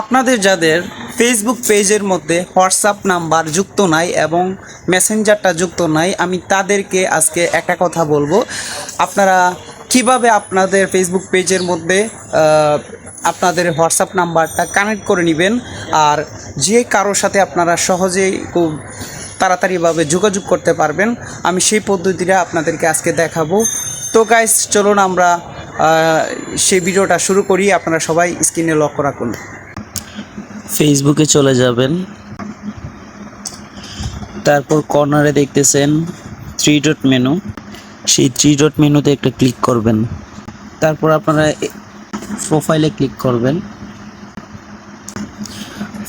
আপনাদের যাদের ফেসবুক পেজের মধ্যে হোয়াটসঅ্যাপ নাম্বার যুক্ত নাই এবং মেসেঞ্জারটা যুক্ত নাই, আমি তাদেরকে আজকে একটা কথা বলব। আপনারা কীভাবে আপনাদের ফেসবুক পেজের মধ্যে আপনাদের হোয়াটসঅ্যাপ নাম্বারটা কানেক্ট করে নেবেন আর যে কারোর সাথে আপনারা সহজেই খুব তাড়াতাড়িভাবে যোগাযোগ করতে পারবেন, আমি সেই পদ্ধতিটা আপনাদেরকে আজকে দেখাবো। তো গাইস চলুন আমরা সেই ভিডিওটা শুরু করি, আপনারা সবাই স্ক্রিনে লক্ষ্য রাখুন। ফেসবুকে চলে যাবেন। তারপর কর্নারে দেখতেছেন থ্রি ডট মেনু। সেই থ্রি ডট মেনুতে একটা ক্লিক করবেন। তারপর আপনারা প্রোফাইলে ক্লিক করবেন।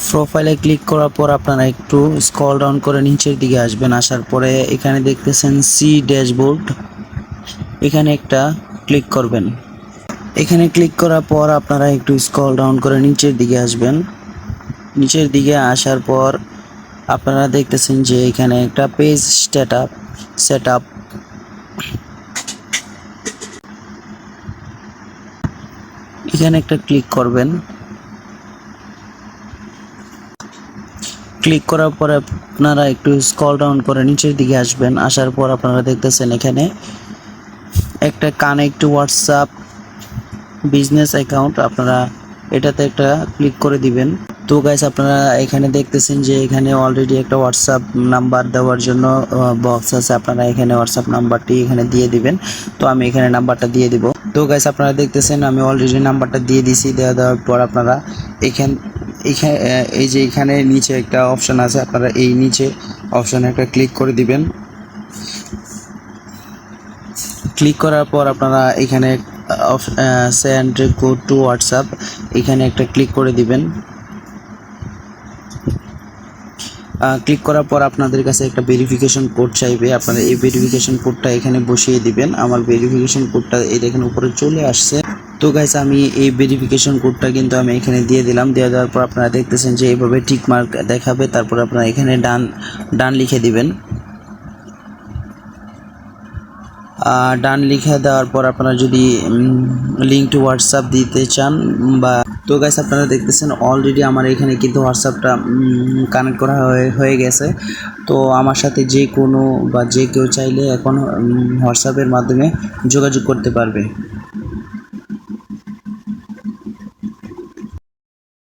প্রোফাইলে ক্লিক করার পর আপনারা একটু স্ক্রল ডাউন করে নিচের দিকে আসবেন। আসার পরে এখানে দেখতেছেন সি ড্যাশবোর্ড। এখানে একটা ক্লিক করবেন। এখানে ক্লিক করার পর আপনারা একটু স্ক্রল ডাউন করে নিচের দিকে আসবেন। নিচের দিকে আসার পর আপনারা দেখতেছেন যে এখানে একটা page set up set up এখানে একটা ক্লিক করবেন। ক্লিক করার পরে আপনারা একটু স্ক্রল ডাউন করে নিচের দিকে আসবেন। আসার পর আপনারা দেখতেছেন এখানে একটা কানেক্ট হোয়াটসঅ্যাপ বিজনেস অ্যাকাউন্ট আপনারা এটাতে একটা ক্লিক করে দিবেন। তো গাইস আপনারা এখানে দেখতেছেন যে এখানে অলরেডি একটা হোয়াটসঅ্যাপ নাম্বার দেওয়ার জন্য বক্স আছে। আপনারা এখানে হোয়াটসঅ্যাপ নাম্বারটি এখানে দিয়ে দিবেন। তো আমি এখানে নাম্বারটা দিয়ে দিব। তো গাইস আপনারা দেখতেছেন আমি অলরেডি নাম্বারটা দিয়ে দিছি। দেওয়া দেওয়ার পর আপনারা এখান, এখানে এই যে এখানে নিচে একটা অপশন আছে। আপনারা এই নিচে অপশনে একটা ক্লিক করে দিবেন। ক্লিক করার পর আপনারা এখানে সেন্ড গো টু হোয়াটসঅ্যাপ এখানে একটা ক্লিক করে দিবেন। ক্লিক করার পর আপনাদের কাছে একটা ভেরিফিকেশন কোড চাইবে। আপনারা এই ভেরিফিকেশন কোডটা এখানে বসিয়ে দিবেন। আমার ভেরিফিকেশন কোডটা এই দেখেন উপরে চলে আসছে। তো গাইস আমি এই ভেরিফিকেশন কোডটা কিন্তু আমি এখানে দিয়ে দিলাম। দিয়ে দেওয়ার পর আপনারা দেখতেছেন যে এইভাবে টিক মার্ক দেখাবে। তারপর আপনারা এখানে ডান ডান লিখে দিবেন। ডান লিখে দেওয়ার পর আপনারা যদি লিঙ্ক টু হোয়াটসঅ্যাপ দিতে চান বা, তো গাইস আপনারা দেখতেছেন অলরেডি আমার এখানে কিন্তু হোয়াটসঅ্যাপটা কানেক্ট করা হয়ে গেছে। তো আমার সাথে যে কোনো বা যে কেউ চাইলে এখন হোয়াটসঅ্যাপের মাধ্যমে যোগাযোগ করতে পারবে।